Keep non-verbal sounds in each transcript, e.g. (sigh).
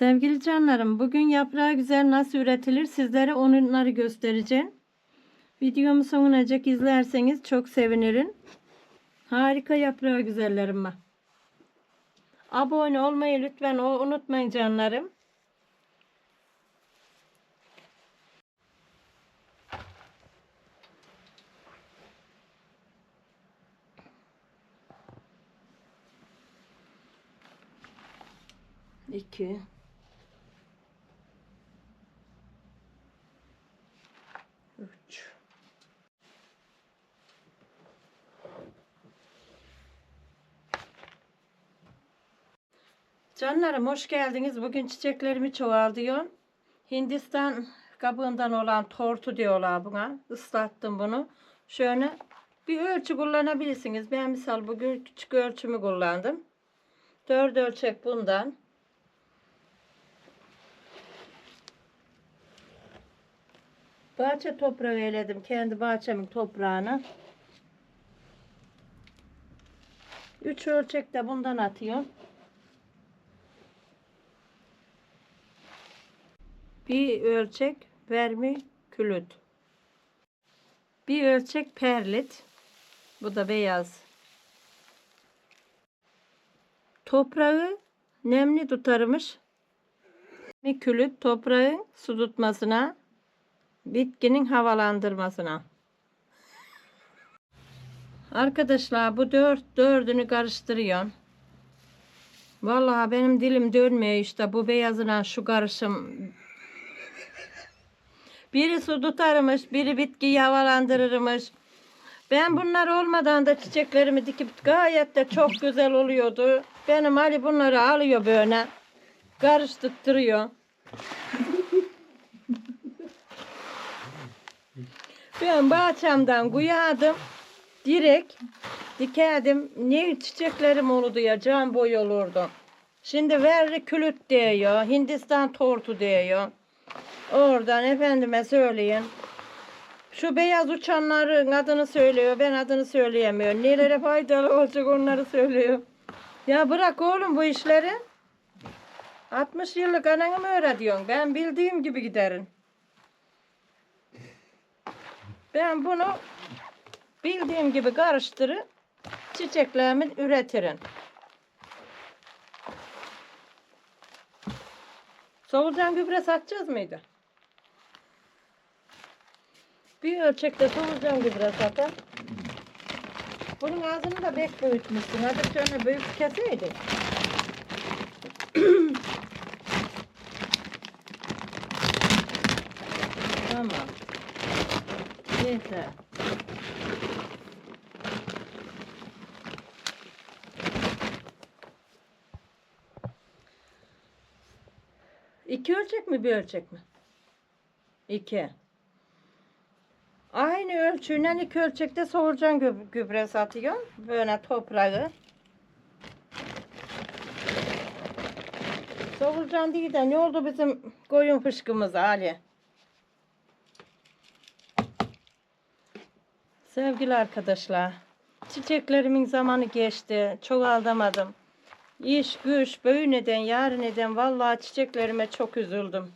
Sevgili canlarım, bugün yaprağı güzel nasıl üretilir sizlere onları göstereceğim. Videomu sonuna dek izlerseniz çok sevinirim. Harika yaprağı güzellerim. Abone olmayı lütfen unutmayın canlarım. İki. Canlarım hoş geldiniz. Bugün çiçeklerimi çoğaltıyorum. Hindistan kabuğundan olan tortu diyorlar buna. Islattım bunu. Şöyle bir ölçü kullanabilirsiniz. Ben misal bugün küçük ölçümü kullandım. Dört ölçek bundan. Bahçe toprağı eledim. Kendi bahçemin toprağını. Üç ölçek de bundan atıyorum. Bir ölçek vermi külüt. Bir ölçek perlit. Bu da beyaz. Toprağı nemli tutarmış. Bir külüt toprağın su tutmasına, bitkinin havalandırmasına. Arkadaşlar bu dört dördünü karıştırıyorum. Vallahi benim dilim dönmüyor işte bu beyazına şu karışım. Biri su tutarmış, biri bitkiyi havalandırırmış. Ben bunlar olmadan da çiçeklerimi dikip gayet de çok güzel oluyordu. Benim Ali bunları alıyor böyle. Karıştırıyor. Ben bahçemden kuyardım. Direkt dikerdim. Ne çiçeklerim olurdu ya can boy olurdu. Şimdi verri külüt diyor. Hindistan tortu diyor. Oradan efendime söyleyin. Şu beyaz uçanların adını söylüyor. Ben adını söyleyemiyorum. Nelere faydalı olacak onları söylüyor. Ya bırak oğlum bu işleri. 60 yıllık ananı mı öğretiyorsun? Ben bildiğim gibi giderim. Ben bunu bildiğim gibi karıştırıp çiçeklerimi üretirim. Solucan gübre satacağız mıydı? Bir ölçekte solucan gübre satar. Bunun ağzını da bek büyütmüşsün. Hadi şöyle büyük keseydik. (clears throat) tamam. Yeter. İki ölçek mi bir ölçek mi? İki. Ölçüyle iki ölçekte solucan gü- gübre satıyor. Böyle toprağı. Solucan değil de ne oldu bizim koyun fışkımız Ali? Sevgili arkadaşlar, çiçeklerimin zamanı geçti. Çok aldamadım. İş, güç, böyle neden, yarın neden vallahi çiçeklerime çok üzüldüm.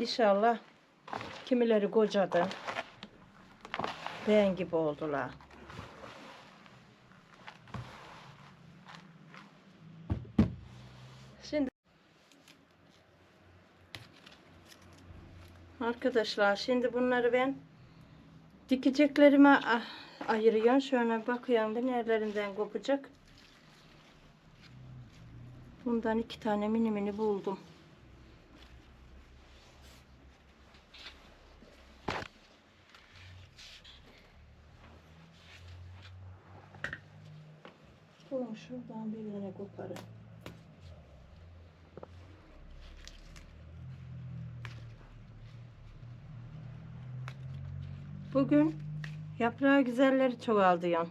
İnşallah kimileri kocadı. Ben gibi oldular. Şimdi Arkadaşlar şimdi bunları ben dikeceklerime ah, ayırıyorum. Şöyle bakıyorum da nerelerinden kopacak. Bundan iki tane mini mini buldum. Bunu şuradan bir tane. Bugün yaprağı güzelleri çoğaltıyorum.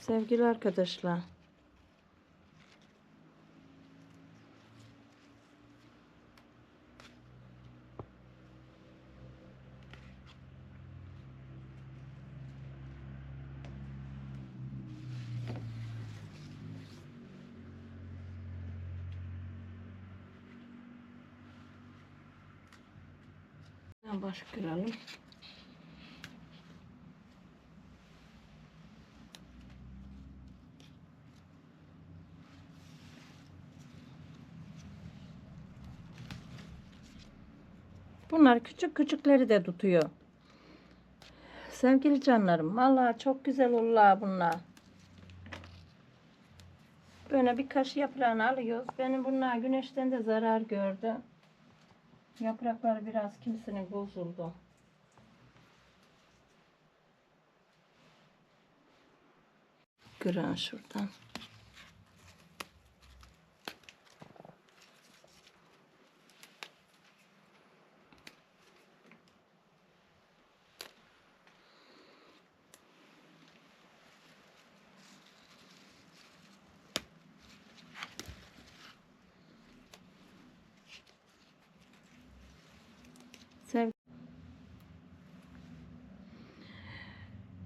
Sevgili arkadaşlar. Baş kıralım. Bunlar küçük küçükleri de tutuyor. Sevgili canlarım, vallahi çok güzel olurlar bunlar. Böyle birkaç yaprağını alıyoruz. Benim bunlar güneşten de zarar gördü. Yaprakları biraz kimisinin bozuldu. Kıran şuradan.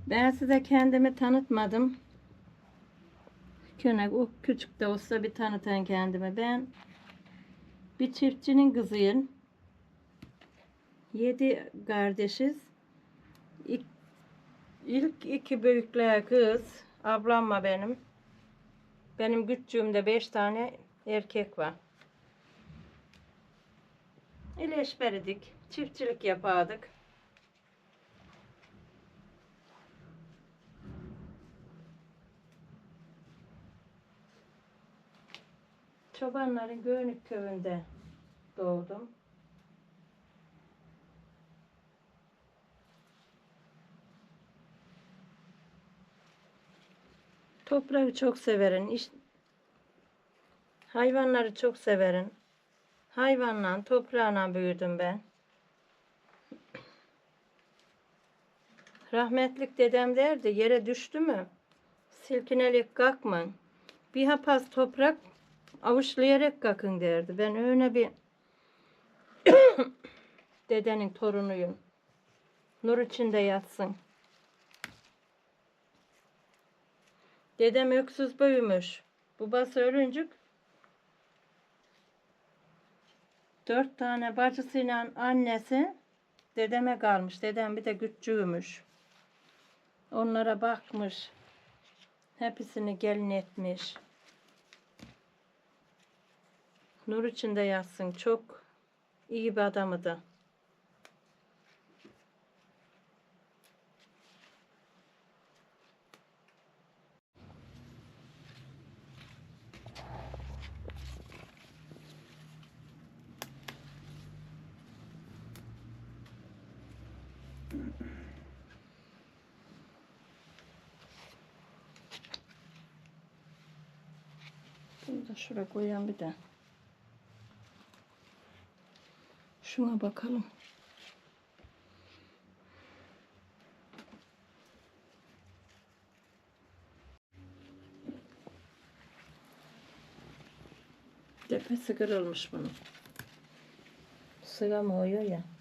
Ben size kendimi tanıtmadım. Könek o küçük de olsa bir tanıtan kendimi. Ben bir çiftçinin kızıyım. Yedi kardeşiz. İlk, ilk iki büyükler kız. Ablamla benim. Benim küçüğümde beş tane erkek var. İleşberidik. Çiftçilik yapardık. Çobanların Göğünük köyünde doğdum. Toprağı çok severim. İş... Hayvanları çok severim. Hayvanla, toprağla büyüdüm ben. Rahmetlik dedem derdi yere düştü mü silkinelik kalkmayın. Bir hapaz toprak avuçlayarak kalkın derdi. Ben öyle bir (coughs) dedenin torunuyum. Nur içinde yatsın. Dedem öksüz büyümüş. Babası ölüncük dört tane bacısıyla annesi dedeme kalmış. Dedem bir de küçüğümüş. Onlara bakmış. Hepsini gelin etmiş. Nur içinde yatsın. Çok iyi bir adamı da. Bunu da şuraya koyalım bir de. Şuna bakalım. Tepesi kırılmış bunun. Sığamıyor ya.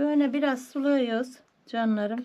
Böyle biraz suluyoruz canlarım.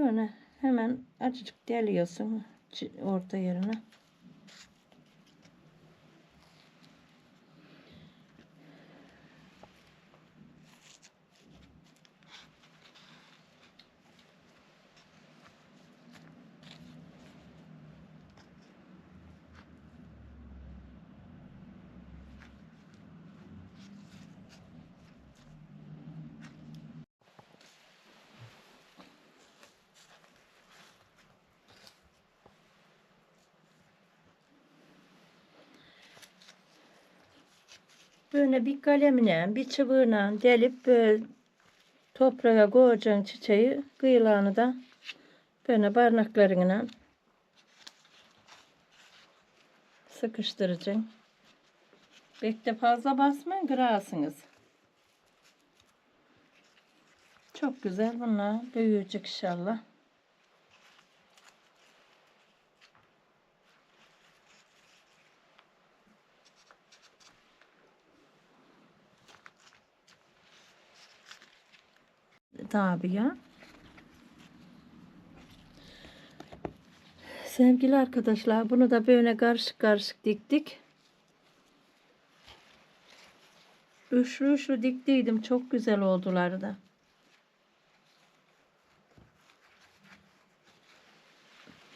Şöyle hemen acıcık deliyorsun orta yerine. Böyle bir kalemle, bir çubuğuna delip böyle toprağa koyacaksın çiçeği. Kıyılarını da böyle parmaklarına sıkıştıracaksın. Bekle fazla basmayın, kırarsınız. Çok güzel bunlar. Büyüyecek inşallah. Tabii ya. Sevgili arkadaşlar bunu da böyle karışık karışık diktik. Üçlü üçlü diktiydim. Çok güzel oldular da.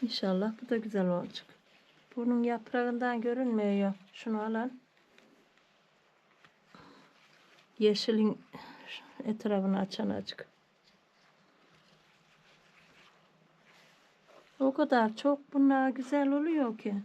İnşallah bu da güzel olacak. Bunun yaprağından görünmüyor. Şunu alalım. Yeşilin etrafını açan açık. Kadar çok bunlar güzel oluyor ki.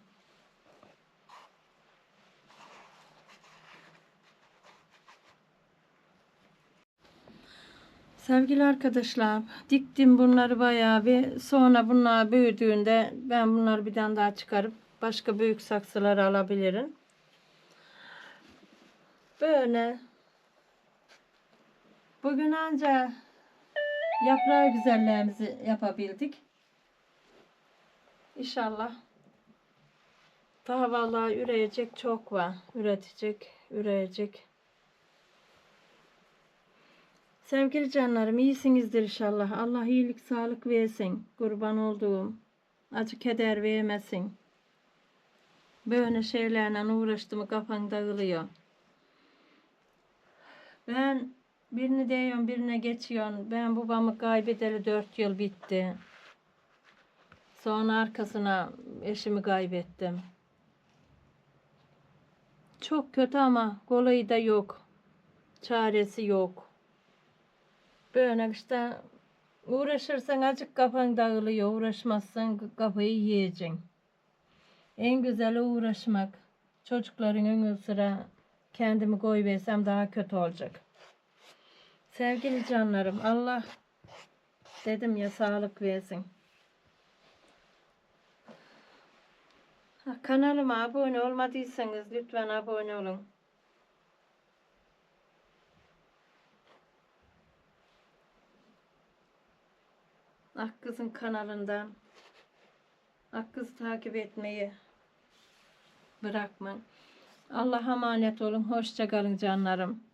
Sevgili arkadaşlar, diktim bunları bayağı bir. Sonra bunlar büyüdüğünde ben bunları bir tane daha çıkarıp başka büyük saksılara alabilirim. Böyle. Bugün anca yaprağı güzelliğimizi yapabildik. İnşallah. Daha vallahi üreyecek çok var. Üretecek, üreyecek. Sevgili canlarım iyisinizdir inşallah. Allah iyilik sağlık versin. Kurban olduğum. Acı keder vermesin. Böyle şeylerle uğraştım kafan dağılıyor. Ben birini diyorum birine geçiyorum. Ben babamı kaybedeli dört yıl bitti. Sonra arkasına eşimi kaybettim. Çok kötü ama kolayı da yok. Çaresi yok. Böyle işte uğraşırsan acık kafan dağılıyor. Uğraşmazsan kafayı yiyeceksin. En güzeli uğraşmak. Çocukların önü sıra kendimi koyversem daha kötü olacak. Sevgili canlarım Allah dedim ya sağlık versin. Kanalıma abone olmadıysanız lütfen abone olun. Akkız'ın kanalından Akkız'ı takip etmeyi bırakmayın. Allah'a emanet olun. Hoşça kalın canlarım.